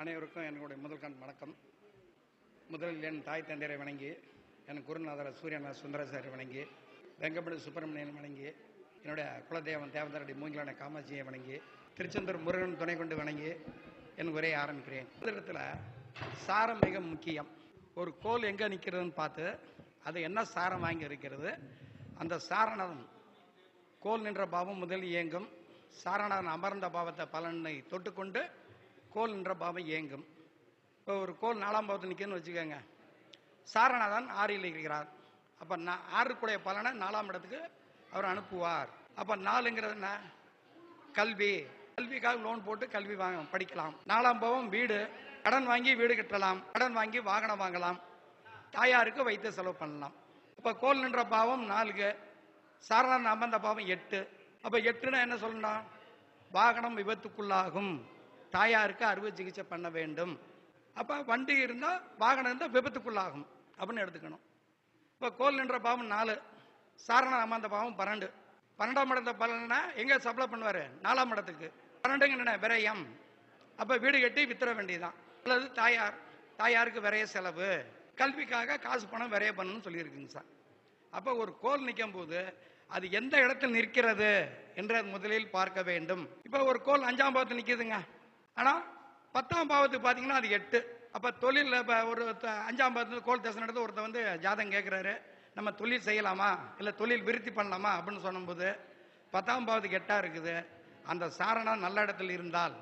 அனைவருக்கும் என்னுடைய முதல் கண் வணக்கம். முதலில் என் தாய் தந்தையரை வணங்கி என் குருநாதர சூரியநாத சுந்தரசாரி வணங்கி வெங்கப்படி சுப்பிரமணியன் வணங்கி என்னுடைய குலதெய்வம் தேவதரடி மூங்கிலான காமாட்சியை வணங்கி திருச்செந்தூர் முருகன் துணை கொண்டு வணங்கி என் உரையை ஆரம்பிக்கிறேன். முதலிடத்தில் சாரம் மிக முக்கியம். ஒரு கோல் எங்கே நிற்கிறதுன்னு பார்த்து அது என்ன சாரம் வாங்கி இருக்கிறது? அந்த சாரணம் கோல் நின்ற பாவம் முதல் இயங்கும். சாரணன் அமர்ந்த பாவத்தை பலனை தொட்டுக்கொண்டு கோல் என்ற பாவம் இயங்கும் இப்போ ஒரு கோல் நாலாம் பாவத்தை நிற்குன்னு வச்சுக்கோங்க. சாரணாதான் ஆறில் இருக்கிறார். அப்போ நான் ஆறுக்குடைய பலனை நாலாம் இடத்துக்கு அவர் அனுப்புவார். அப்போ நாலுங்கிறது என்ன கல்வி. கல்விக்காக லோன் போட்டு கல்வி வாங்க படிக்கலாம். நாலாம் பாவம் வீடு. கடன் வாங்கி வீடு கட்டலாம். கடன் வாங்கி வாகனம் வாங்கலாம். தாயாருக்கு வைத்து செலவு பண்ணலாம். இப்போ கோல் நின்ற பாவம் நாலுக்கு. சாரணன் அமர்ந்த பாவம் எட்டு. அப்போ எட்டுனா என்ன சொல்லணும் வாகனம் விபத்துக்குள்ளாகும். தாயாருக்கு அறுவை சிகிச்சை பண்ண வேண்டும். அப்போ வண்டி இருந்தால் வாகனம் இருந்தால் விபத்துக்குள்ளாகும் அப்படின்னு எடுத்துக்கணும். இப்போ கோல் நின்ற பாவம் நாலு. சாரணா அமர்ந்த பாவம் பன்னெண்டு. பன்னெண்டாம் இடத்த பலனா எங்கே சப்ளை பண்ணுவார்? நாலாம் இடத்துக்கு. பன்னெண்டுங்க என்ன விரயம். அப்போ வீடு கட்டி வித்துற வேண்டியதுதான். அல்லது தாயார் தாயாருக்கு விரைய செலவு. கல்விக்காக காசு பணம் விரைய பண்ணணும்னு சொல்லியிருக்குங்க சார். அப்போ ஒரு கோல் நிற்கும் போது அது எந்த இடத்தில் நிற்கிறது என்று முதலில் பார்க்க வேண்டும். இப்போ ஒரு கோல் அஞ்சாம் பாவத்தில் நிற்கிதுங்க ஆனால் பத்தாம் பாவத்துக்கு பார்த்தீங்கன்னா அது எட்டு. அப்போ தொழிலில் இப்போ ஒரு அஞ்சாம் பாவத்தில் கோல் தசை நடந்து ஒருத்தர் வந்து ஜாதகம் கேட்குறாரு நம்ம தொழில் செய்யலாமா? இல்லை தொழில் விருத்தி பண்ணலாமா? அப்படின்னு சொன்னும்போது பத்தாம் பாவத்துக்கு எட்டாக இருக்குது. அந்த சாரணா நல்ல இடத்தில் இருந்தால்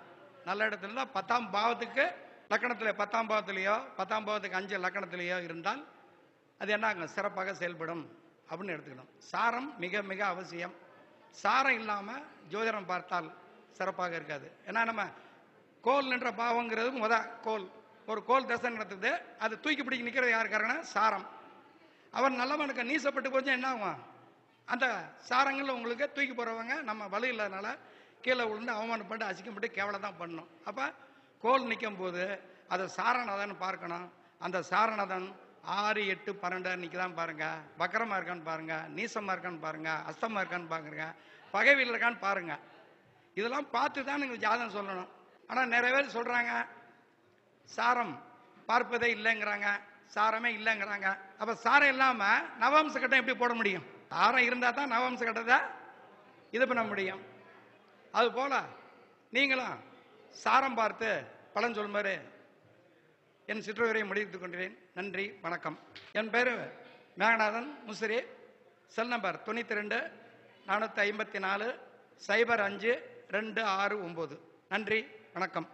நல்ல இடத்துல இருந்தால் பத்தாம் பாவத்துக்கு லக்கணத்தில் பத்தாம் பாவத்துலேயோ பத்தாம் பாவத்துக்கு அஞ்சு லக்கணத்திலேயோ இருந்தால் அது என்ன ஆகும்? சிறப்பாக செயல்படும் அப்படின்னு எடுத்துக்கணும். சாரம் மிக மிக அவசியம். சாரம் இல்லாமல் ஜோதிடம் பார்த்தால் சிறப்பாக இருக்காது. ஏன்னா நம்ம கோல் நின்ற பாவங்கிறது முத கோல். ஒரு கோல் தசை நடத்துது அது தூக்கி பிடிக்க நிற்கிறது யார் காரணம் சாரம். அவன் நல்லவனுக்கு நீசப்பட்டு போச்சு என்ன ஆகும்? அந்த சாரங்களில் உங்களுக்கு தூக்கி போகிறவங்க நம்ம வலு இல்லாதனால கீழே விழுந்து அவமானப்பட்டு அசிக்கப்பட்டு கேவலம் தான் பண்ணணும். அப்போ கோல் நிற்கும் போது அதை சாரணதன் பார்க்கணும். அந்த சாரணதன் ஆறு எட்டு பன்னெண்டு நிற்கதான் பாருங்கள் பக்கரமாக இருக்கான்னு பாருங்க. நீசமாக இருக்கான்னு பாருங்கள் அஸ்தமாக இருக்கான்னு பாருங்க. பகைவில் இருக்கான்னு பாருங்க. இதெல்லாம் பார்த்து தான் நீங்கள் ஜாதகம் சொல்லணும். ஆனால் நிறைய பேர் சொல்கிறாங்க சாரம் பார்ப்பதே இல்லைங்கிறாங்க சாரமே இல்லைங்கிறாங்க. அப்போ சாரம் இல்லாமல் நவம்ச கட்டம் எப்படி போட முடியும்? சாரம் இருந்தால் தான் நவம்ச கட்டத்தை இது பண்ண முடியும். அது போல நீங்களும் சாரம் பார்த்து பலன் சொல்லுமாறு என் சிற்றுரையை முடித்துக் கொண்டேன். நன்றி வணக்கம். என் பேர் மேகநாதன் முசிறி. செல் நம்பர் தொண்ணூற்றி ரெண்டு நானூற்றி ஐம்பத்தி நாலு சைபர் அஞ்சு ரெண்டு ஆறு ஒம்பது. நன்றி. வணக்கம்.